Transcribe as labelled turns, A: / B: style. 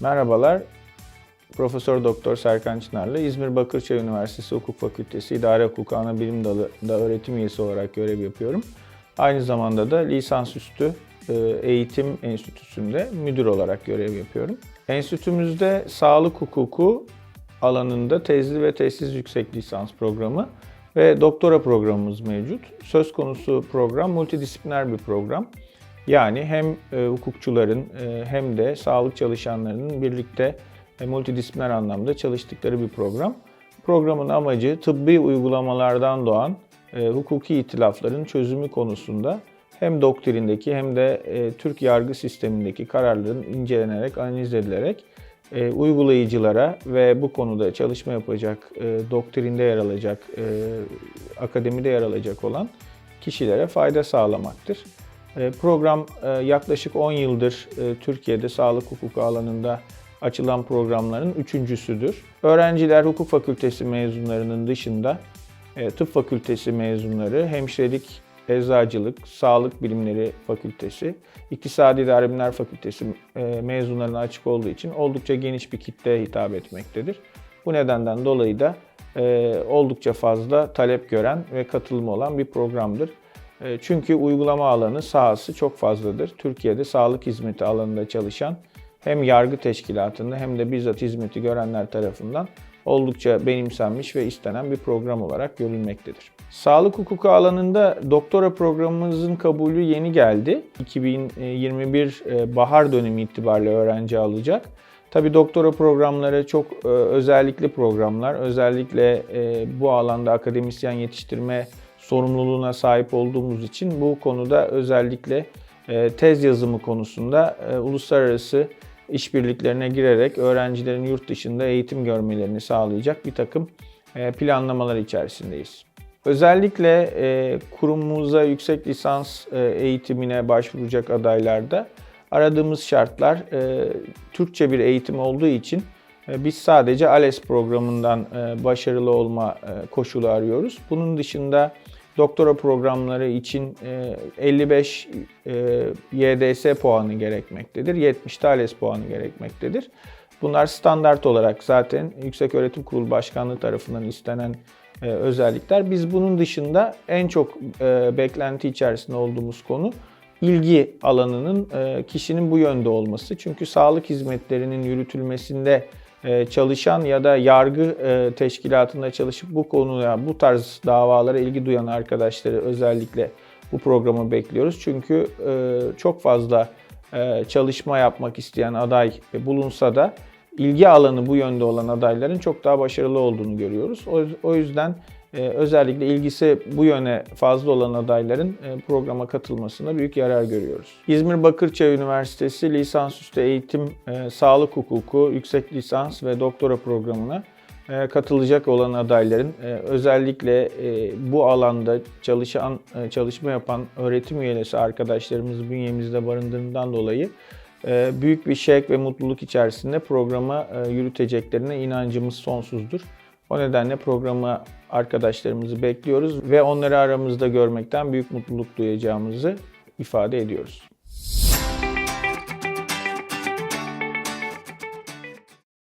A: Merhabalar. Profesör Doktor Serkan Çınarlı, İzmir Bakırçay Üniversitesi Hukuk Fakültesi İdare Hukuku Anabilim Dalı'da öğretim üyesi olarak görev yapıyorum. Aynı zamanda da lisansüstü e, eğitim enstitüsünde müdür olarak görev yapıyorum. Enstitümüzde sağlık hukuku alanında tezli ve tezsiz yüksek lisans programı ve doktora programımız mevcut. Söz konusu program multidisipliner bir program. Yani hem e, hukukçuların e, hem de sağlık çalışanlarının birlikte e, multidisipliner anlamda çalıştıkları bir program. Programın amacı tıbbi uygulamalardan doğan hukuki itilafların çözümü konusunda hem doktrindeki hem de Türk yargı sistemindeki kararların incelenerek, analiz edilerek e, uygulayıcılara ve bu konuda çalışma yapacak, e, doktrinde yer alacak, e, akademide yer alacak olan kişilere fayda sağlamaktır. E, Program e, yaklaşık 10 yıldır e, Türkiye'de sağlık hukuku alanında açılan programların üçüncüsüdür. Öğrenciler hukuk fakültesi mezunlarının dışında tıp fakültesi mezunları, hemşirelik, eczacılık, sağlık bilimleri fakültesi, iktisadi idare bilimler fakültesi mezunlarına açık olduğu için oldukça geniş bir kitleye hitap etmektedir. Bu nedenden dolayı da oldukça fazla talep gören ve katılımı olan bir programdır. E, Çünkü uygulama alanı sahası çok fazladır. Türkiye'de sağlık hizmeti alanında çalışan hem yargı teşkilatında hem de bizzat hizmeti görenler tarafından oldukça benimsenmiş ve istenen bir program olarak görülmektedir. Sağlık hukuku alanında doktora programımızın kabulü yeni geldi. 2021 e, bahar dönemi itibariyle öğrenci alacak. Tabii doktora programları çok e, özellikli programlar. Özellikle bu alanda akademisyen yetiştirme sorumluluğuna sahip olduğumuz için bu konuda özellikle e, tez yazımı konusunda e, uluslararası işbirliklerine girerek öğrencilerin yurt dışında eğitim görmelerini sağlayacak bir takım e, planlamalar içerisindeyiz. Özellikle kurumumuza yüksek lisans eğitimine başvuracak adaylarda aradığımız şartlar Türkçe bir eğitim olduğu için biz sadece ALES programından e, başarılı olma e, koşulu arıyoruz. Bunun dışında doktora programları için e, 55 e, YDS puanı gerekmektedir. 70 de ALES puanı gerekmektedir. Bunlar standart olarak zaten Yükseköğretim Kurulu Başkanlığı tarafından istenen e, özellikler. Biz bunun dışında en çok e, beklenti içerisinde olduğumuz konu ilgi alanının e, kişinin bu yönde olması. Çünkü sağlık hizmetlerinin yürütülmesinde e, çalışan ya da yargı e, teşkilatında çalışıp bu konuya, bu tarz davalara ilgi duyan arkadaşları özellikle bu programı bekliyoruz. Çünkü e, çok fazla e, çalışma yapmak isteyen aday bulunsa da ilgi alanı bu yönde olan adayların çok daha başarılı olduğunu görüyoruz. O, yüzden e, özellikle ilgisi bu yöne fazla olan adayların e, programa katılmasına büyük yarar görüyoruz. İzmir Bakırçay Üniversitesi lisansüstü eğitim, e, sağlık hukuku, yüksek lisans ve doktora programına e, katılacak olan adayların özellikle bu alanda çalışan, çalışma yapan öğretim üyesi arkadaşlarımız bünyemizde barındığından dolayı büyük bir şevk ve mutluluk içerisinde programı e, yürüteceklerine inancımız sonsuzdur. O nedenle programa arkadaşlarımızı bekliyoruz ve onları aramızda görmekten büyük mutluluk duyacağımızı ifade ediyoruz.